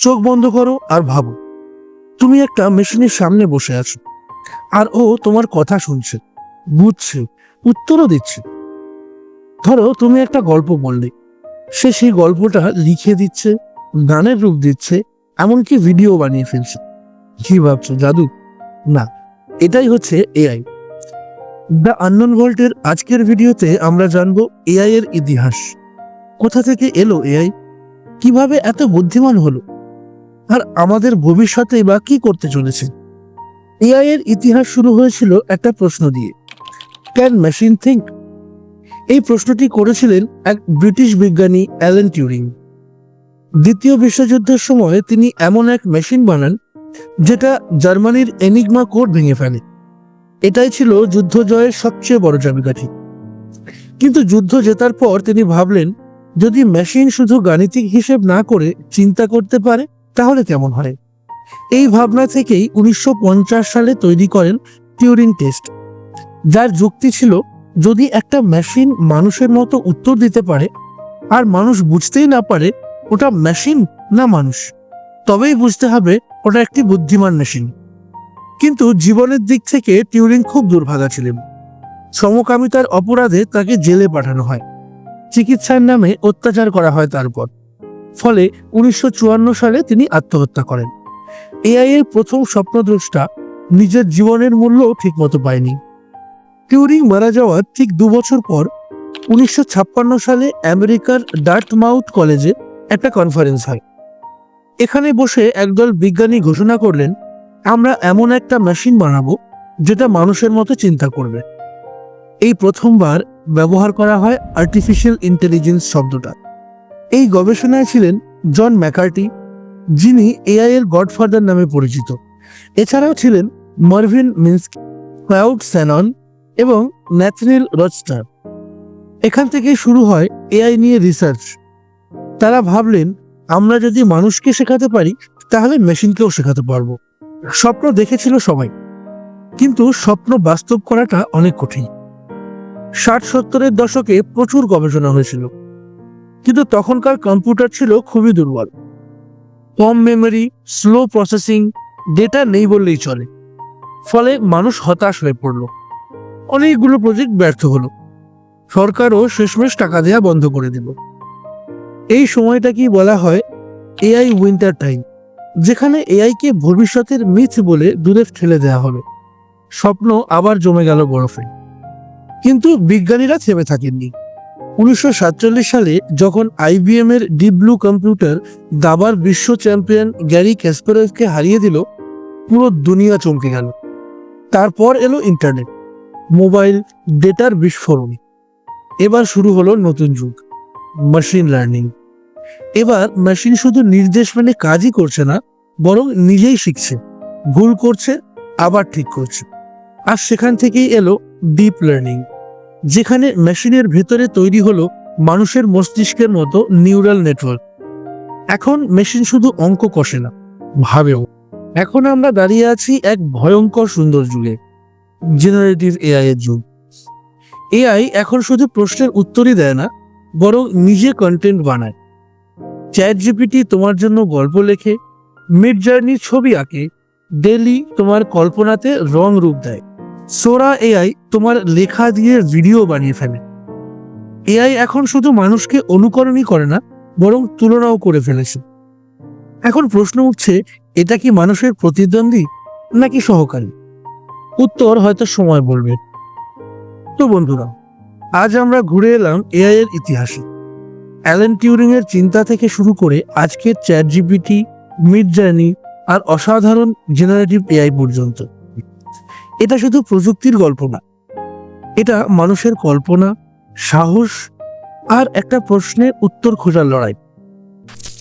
চোখ বন্ধ করো আর ভাবো। তুমি একটা মেশিনের সামনে বসে আছো। আর ও তোমার কথা শুনছে, বুঝছে, উত্তরও দিচ্ছে। ধরো তুমি একটা গল্প বললে। সে সেই গল্পটা লিখে দিচ্ছে, গানের রূপ দিচ্ছে, এমনকি ভিডিও বানিয়ে ফেলছে। কি ভাবছ, জাদু? না, এটাই হচ্ছে এআই। দ্য আননোন ভোল্টের আজকের ভিডিওতে আমরা জানব এআই এর ইতিহাস। কোথা থেকে এলো এআই? কীভাবে এত বুদ্ধিমান হলো? আর আমাদের ভবিষ্যতে বা কি করতে চলেছে? এআই এর ইতিহাস শুরু হয়েছিল একটা প্রশ্ন দিয়ে। ক্যান মেশিন থিঙ্ক এই প্রশ্নটি করেছিলেন এক ব্রিটিশ বিজ্ঞানী অ্যালেন টিউরিং। দ্বিতীয় বিশ্বযুদ্ধের সময় তিনি এমন এক মেশিন বানান, যেটা জার্মানির এনিগমা কোড ভেঙে ফেলে। এটাই ছিল যুদ্ধ জয়ের সবচেয়ে বড় চাবিকাঠি। কিন্তু যুদ্ধ জেতার পর তিনি ভাবলেন, যদি মেশিন শুধু গাণিতিক হিসেব না করে চিন্তা করতে পারে তাহলে কেমন হয়? এই ভাবনা থেকেই উনিশশো পঞ্চাশ সালে তৈরি করেন টিউরিং টেস্ট যার যুক্তি ছিল যদি একটা মেশিন মানুষের মতো উত্তর দিতে পারে আর মানুষ বুঝতেই না পারে ওটা মেশিন না মানুষ, তবেই বুঝতে হবে ওটা একটি বুদ্ধিমান মেশিন কিন্তু জীবনের দিক থেকে টিউরিং খুব দুর্ভাগা ছিলেন। সমকামিতার অপরাধে তাকে জেলে পাঠানো হয়। চিকিৎসার নামে অত্যাচার করা হয় তার উপর ফলে উনিশশো চুয়ান্ন সালে তিনি আত্মহত্যা করেন। এআই এর প্রথম স্বপ্নদ্রষ্টা নিজের জীবনের মূল্য ঠিকমতো পায়নি। টিউরিং মারা যাওয়ার ঠিক দু বছর পর উনিশশো ছাপ্পান্ন সালে আমেরিকার ডার্টমাউথ কলেজে একটা কনফারেন্স হয়। এখানে বসে একদল বিজ্ঞানী ঘোষণা করলেন, আমরা এমন একটা মেশিন বানাবো যেটা মানুষের মতো চিন্তা করবে। এই প্রথমবার ব্যবহার করা হয় আর্টিফিশিয়াল ইন্টেলিজেন্স শব্দটা। এই গবেষণায় ছিলেন জন ম্যাকার্টি, যিনি এআই এর গডফাদার নামে পরিচিত। এছাড়াও ছিলেন মার্ভিন মিন্সকি, ক্লাউড স্যানন এবং ন্যাথনিল রজস্টার এখান থেকে শুরু হয় এআই নিয়ে রিসার্চ। তারা ভাবলেন, আমরা যদি মানুষকে শেখাতে পারি, তাহলে মেশিনকেও শেখাতে পারব। স্বপ্ন দেখেছিল সবাই। কিন্তু স্বপ্ন বাস্তব করাটা অনেক কঠিন। ষাট সত্তরের দশকে প্রচুর গবেষণা হয়েছিল। কিন্তু তখনকার কম্পিউটার ছিল খুবই দুর্বল। কম মেমোরি, স্লো প্রসেসিং, ডেটা নেই বললেই চলে। ফলে মানুষ হতাশ হয়ে পড়ল। অনেকগুলো প্রজেক্ট ব্যর্থ হলো। সরকারও শেষমেশ টাকা দেওয়া বন্ধ করে দিল। এই সময়টাকেই বলা হয় এআই উইন্টার টাইম, যেখানে এআইকে ভবিষ্যতের মিথ বলে দূরে ঠেলে দেওয়া হবে। স্বপ্ন আবার জমে গেল বরফে। কিন্তু বিজ্ঞানীরা থেমে থাকেননি। উনিশশো সাতচল্লিশ সালে যখন আইবিএম এর ডিপ ব্লু কম্পিউটার দাবার বিশ্ব চ্যাম্পিয়ন গ্যারি ক্যাসপারভকে হারিয়ে দিল, পুরো দুনিয়া চমকে গেল। তারপর এলো ইন্টারনেট মোবাইল ডেটার বিস্ফোরণ। এবার শুরু হলো নতুন যুগ মেশিন লার্নিং এবার মেশিন শুধু নির্দেশ মেনে কাজই করছে না, বরং নিজেই শিখছে। ভুল করছে, আবার ঠিক করছে। আর সেখান থেকেই এলো ডিপ লার্নিং যেখানে মেশিনের ভেতরে তৈরি হলো মানুষের মস্তিষ্কের মতো নিউরাল নেটওয়ার্ক। এখন মেশিন শুধু অঙ্ক কষে না, ভাবেও। এখন আমরা দাঁড়িয়ে আছি এক ভয়ঙ্কর সুন্দর যুগে জেনারেটিভ এআই এর যুগ। এআই এখন শুধু প্রশ্নের উত্তরই দেয় না, বরং নিজে কন্টেন্ট বানায়। চ্যাট জিপিটি তোমার জন্য গল্প লেখে মিড জার্নি ছবি আঁকে ডেলি তোমার কল্পনাতে রং রূপ দেয়। সোরা এআই তোমার লেখা দিয়ে ভিডিও বানিয়ে ফেলে। এআই এখন শুধু মানুষকে অনুকরণই করে না, বরং তুলনাও করে ফেলেছে। এখন প্রশ্ন উঠছে, এটা কি মানুষের প্রতিদ্বন্দ্বী নাকি সহকারী? উত্তর হয়তো সময় বলবে। তো বন্ধুরা, আজ আমরা ঘুরে এলাম এআই এর ইতিহাসে। অ্যালেন টিউরিং এর চিন্তা থেকে শুরু করে আজকের চ্যাট জিপিটি, মিড জার্নি আর অসাধারণ জেনারেটিভ এআই পর্যন্ত। এটা শুধু প্রযুক্তির গল্প না, এটা মানুষের কল্পনা, সাহস আর একটা প্রশ্নের উত্তর খোঁজার লড়াই।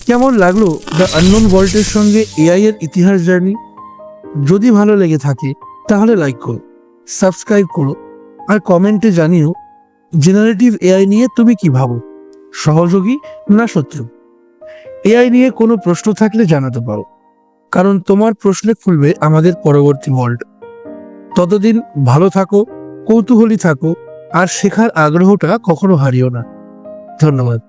কেমন লাগল দ্য আননোন ওয়ার্ল্ডের সঙ্গে এআই এর ইতিহাস জার্নি? যদি ভালো লেগে থাকে, তাহলে লাইক করো সাবস্ক্রাইব করো আর কমেন্টে জানিও জেনারেটিভ এআই নিয়ে তুমি কি ভাবো? সহযোগী না শত্রু? এআই নিয়ে কোনো প্রশ্ন থাকলে জানাতে পারো, কারণ তোমার প্রশ্নে খুলবে আমাদের পরবর্তী ওয়ার্ল্ড ততদিন ভালো থাকো কৌতূহলী থাকো আর শেখার আগ্রহটা কখনো হারিও না। ধন্যবাদ।